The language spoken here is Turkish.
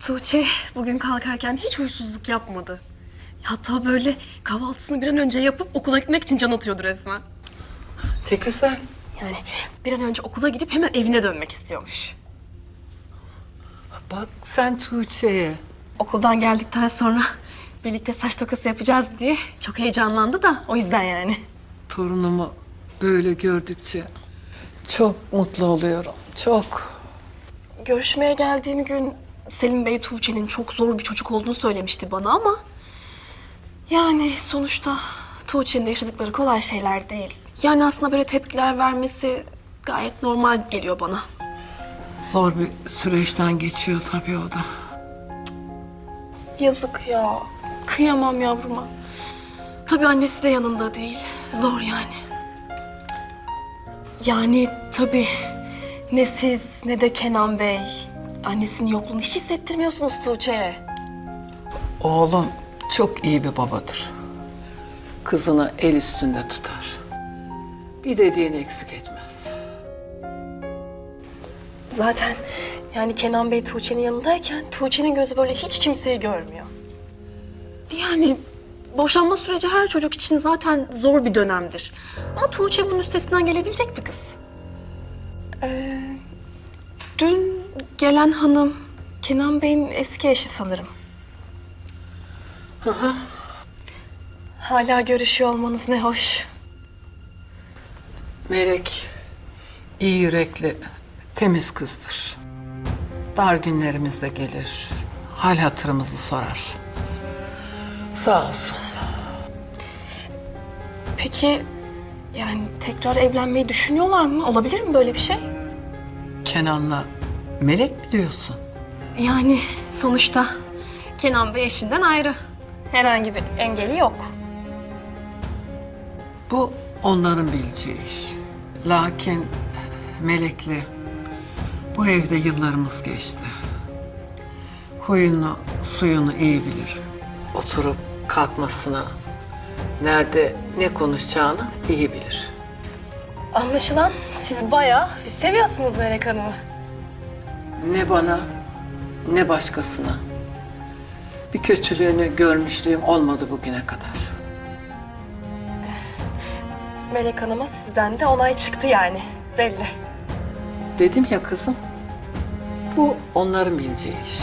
Tuğçe bugün kalkarken hiç huysuzluk yapmadı. Hatta böyle kahvaltısını bir an önce yapıp okula gitmek için can atıyordu resmen. Ne güzel. Yani bir an önce okula gidip hemen evine dönmek istiyormuş. Bak sen Tuğçe'ye. Okuldan geldikten sonra birlikte saç tokası yapacağız diye çok heyecanlandı da o yüzden yani. Torunumu böyle gördükçe çok mutlu oluyorum. Çok. Görüşmeye geldiğim gün Selim Bey Tuğçe'nin çok zor bir çocuk olduğunu söylemişti bana ama... Yani sonuçta Tuğçe'nin de yaşadıkları kolay şeyler değil. Yani aslında böyle tepkiler vermesi gayet normal geliyor bana. Zor bir süreçten geçiyor tabii o da. Yazık ya. Kıyamam yavruma. Tabii annesi de yanında değil. Zor yani. Yani tabii ne siz ne de Kenan Bey annesinin yokluğunu hiç hissettirmiyorsunuz Tuğçe'ye. Oğlum çok iyi bir babadır. Kızını el üstünde tutar. Bir dediğini eksik etmez. Zaten yani Kenan Bey Tuğçe'nin yanındayken Tuğçe'nin gözü böyle hiç kimseyi görmüyor. Yani boşanma süreci her çocuk için zaten zor bir dönemdir. Ama Tuğçe bunun üstesinden gelebilecek bir kız. Ee, dün gelen hanım Kenan Bey'in eski eşi sanırım. Hala görüşüyor olmanız ne hoş. Melek iyi yürekli, temiz kızdır. Dar günlerimizde gelir, hal hatırımızı sorar. Sağ olsun. Peki yani tekrar evlenmeyi düşünüyorlar mı? Olabilir mi böyle bir şey? Kenan'la Melek mi diyorsun? Yani sonuçta Kenan Bey eşinden ayrı. Herhangi bir engeli yok. Bu onların bileceği iş. Lakin Melek'le bu evde yıllarımız geçti. Huyunu, suyunu iyi bilir. Oturup kalkmasına, nerede ne konuşacağını iyi bilir. Anlaşılan siz bayağı bir seviyorsunuz Melek Hanım'ı. Ne bana ne başkasına bir kötülüğünü görmüşlüğüm olmadı bugüne kadar. Melek Hanım'a sizden de onay çıktı yani. Belli. Dedim ya kızım, bu onların bileceği iş.